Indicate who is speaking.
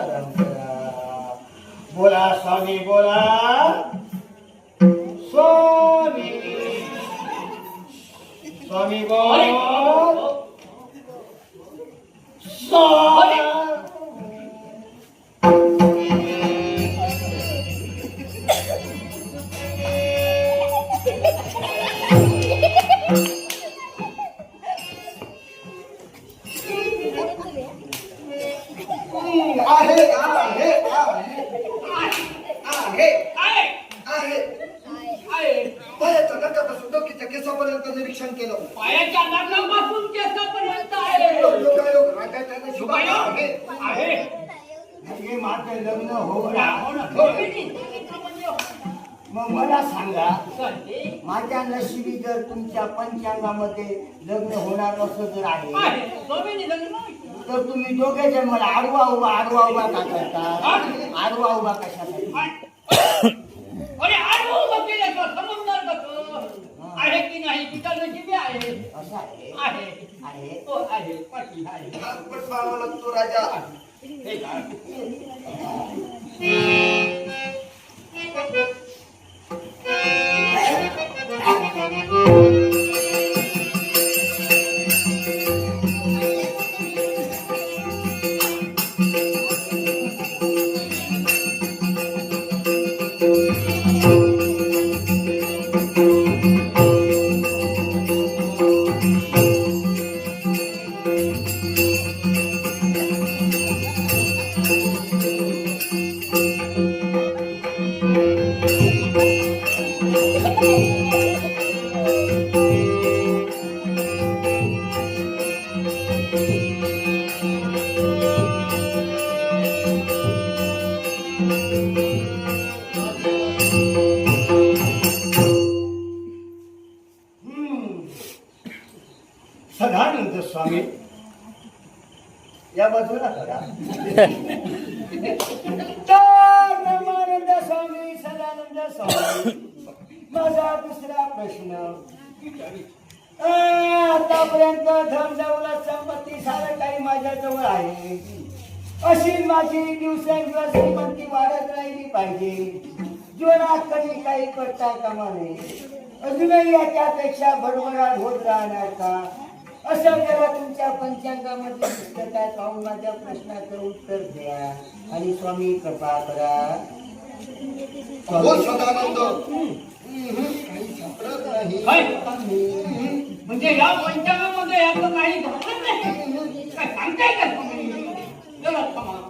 Speaker 1: परंपरा बोला स्वामी बोला स्वामी स्वामी बोल स्वामी
Speaker 2: आहे आहे आहे. आहे आहे. पायाच्या केसापर्यंत निरीक्षण केलं.
Speaker 3: पायाच्या नखापासून केसापर्यंत आहे.
Speaker 2: योगायोग रागाच्या नशिबात
Speaker 3: शुभायोग
Speaker 2: आहे.
Speaker 3: आहे.
Speaker 1: माझं लग्न हो
Speaker 3: हो
Speaker 1: ना
Speaker 3: ना. दोघींनी.
Speaker 1: मग मला सांगा. माझ्या नशिबी जर तुमच्या पंचांगामध्ये लग्न होणार असं जर आहे. तर तुम्ही दोघे जण मला आडवा उभा आडवा उभा का करता? आडवा. उभा कशासाठी?
Speaker 3: आहे. की नाही? तिचा नशिबी आहे.
Speaker 1: असं आहे?
Speaker 3: आहे.
Speaker 1: आहे.
Speaker 3: तो आहे. पाठी आहे.
Speaker 2: पण लागतो राजा
Speaker 1: सदानंद स्वामी. या बाजूला करा तर स्वामी सदानंद स्वामी माझा दुसरा प्रश्न. आतापर्यंत धन दौलत संपत्ती सारं काही माझ्या जवळ आहे. अशी माझी दिवसेंदिवस संपत्ती वाढत राहिली पाहिजे. जीवनात कधी काही करता कामा नये. अजूनही याच्यापेक्षा भरभराट होत राहणार का असं जरा तुमच्या पंचांगामध्ये दिसतं काय पाहून माझ्या प्रश्नाचं उत्तर द्या. आणि स्वामी कृपा करा.
Speaker 2: हो सदानंद. हम्म, काही सापडत नाही
Speaker 3: काय? म्हणजे या पंचांगामध्ये याचं काही नाही. काय सांगताय का तुम्ही? जरा थांबा.